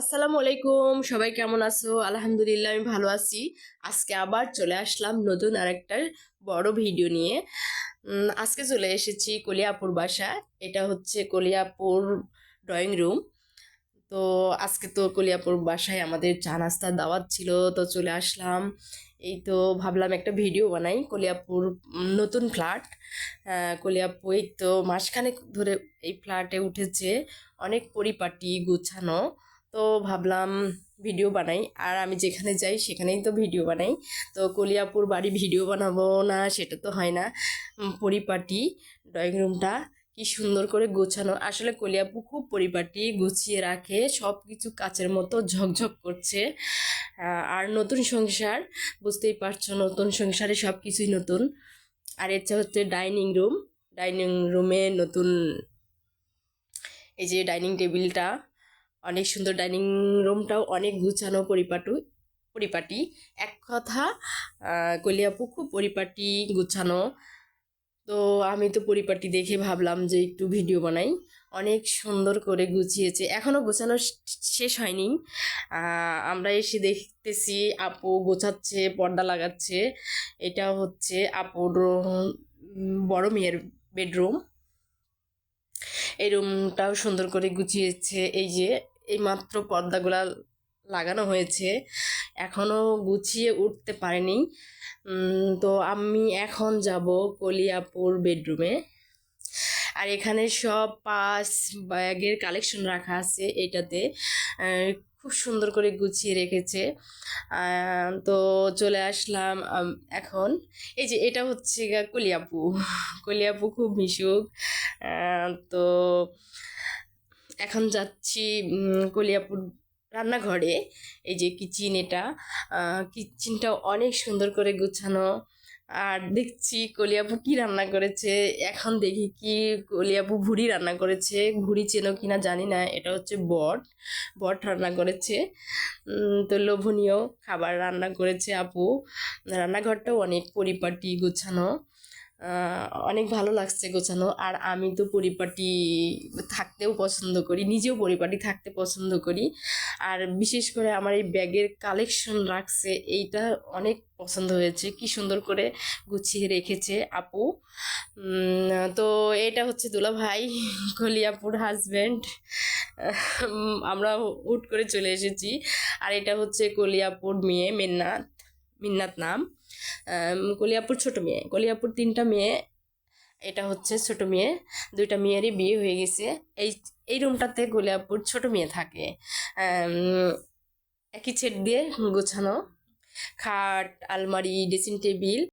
আসসালামু আলাইকুম, সবাই কেমন আছো? আলহামদুলিল্লাহ, আমি ভালো আছি। আজকে আবার চলে আসলাম নতুন আরেকটা বড় ভিডিও নিয়ে। আজকে চলে এসেছি কলিয়াপুর বাসা। এটা হচ্ছে কলিয়াপুর ড্রয়িং রুম। তো আজকে তো কলিয়াপুর বাসায় আমাদের চা নাস্তার দাওয়াত ছিল, তো চলে আসলাম। এই তো ভাবলাম একটা ভিডিও বানাই, কলিয়াপুর নতুন ফ্ল্যাট। কলিয়াপুর এই তো মাসখানেক ধরে এই ফ্ল্যাটে উঠেছে। অনেক পরিপাটি, গুছানো। তো ভাবলাম ভিডিও বানাই। আর আমি যেখানে যাই সেখানেই তো ভিডিও বানাই। তো কলিয়াপুর বাড়ি ভিডিও বানাবো না সেটা তো হয় না। পরিপাটি ড্রয়িং রুমটা কি সুন্দর করে গোছানো। আসলে কলিয়াপু খুব পরিপাটি, গুছিয়ে রাখে সব কিছু কাচের মতো ঝকঝক করছে। আর নতুন সংসার, বুঝতেই পারছ নতুন সংসারে সব কিছুই নতুন। আর এটা হচ্ছে ডাইনিং রুম ডাইনিং রুমে নতুন এই যে ডাইনিং টেবিলটা অনেক সুন্দর ডাইনিং রুমটাও অনেক গুছানো পরিপাটু, পরিপাটি। এক কথা কলিয়াপু খুব পরিপাটি গুছানো। তো আমি তো পরিপাটি দেখে ভাবলাম যে একটু ভিডিও বানাই। অনেক সুন্দর করে গুছিয়েছে। এখনও গোছানো শেষ হয়নি। আমরা এসে দেখতেছি আপু গোছাচ্ছে, পর্দা লাগাচ্ছে। এটা হচ্ছে আপুর বড় মেয়ের বেডরুম। এই রুমটাও সুন্দর করে গুছিয়েছে। এই যে এই মাত্র পর্দাগুলা লাগানো হয়েছে। এখনও গুছিয়ে উঠতে পারেনি। তো আমি এখন যাব কলিয়াপুর বেডরুমে। আর এখানে সব পাস ব্যাগের কালেকশন রাখা আছে এটাতে। খুব সুন্দর করে গুছিয়ে রেখেছে। তো চলে আসলাম এখন। এই যে এটা হচ্ছে কলিয়াপু। কলিয়াপু খুব মিশুক। তো এখন যাচ্ছি কলিয়াপুর রান্নাঘরে। এই যে কিচেন এটা কিচেনটাও অনেক সুন্দর করে গুছানো। আর দেখছি কলিয়াপু কি রান্না করেছে। এখন দেখি কি কলিয়াপু ভুড়ি রান্না করেছে। ভুড়ি চেনো কিনা জানি না, এটা হচ্ছে বট। বট রান্না করেছে। তো লোভনীয় খাবার রান্না করেছে আপু। রান্নাঘরটাও অনেক পরিপাটি, গোছানো। অনেক ভালো লাগছে গোছানো। আর আমি তো পরিপাটি থাকতেও পছন্দ করি, নিজেও পরিপাটি থাকতে পছন্দ করি। আর বিশেষ করে আমার এই ব্যাগের কালেকশন রাখছে, এইটা অনেক পছন্দ হয়েছে। কি সুন্দর করে গুছিয়ে রেখেছে আপু। তো এটা হচ্ছে দুলা ভাই কলিয়াপুর হাজব্যান্ড আমরা হুট করে চলে এসেছি। আর এটা হচ্ছে কলিয়াপুর মেয়ে মিন্নাত মিন্নাত নাম। কলিয়াপুর ছোট মেয়ে। কলিয়াপুর তিনটা মেয়ে, এটা হচ্ছে ছোট মেয়ে। দুইটা মেয়েরই বিয়ে হয়ে গেছে। এই এই রুমটাতে কলিয়াপুর ছোট মেয়ে থাকে। একই ছেট দিয়ে গোছানো। খাট, আলমারি, ড্রেসিং টেবিল।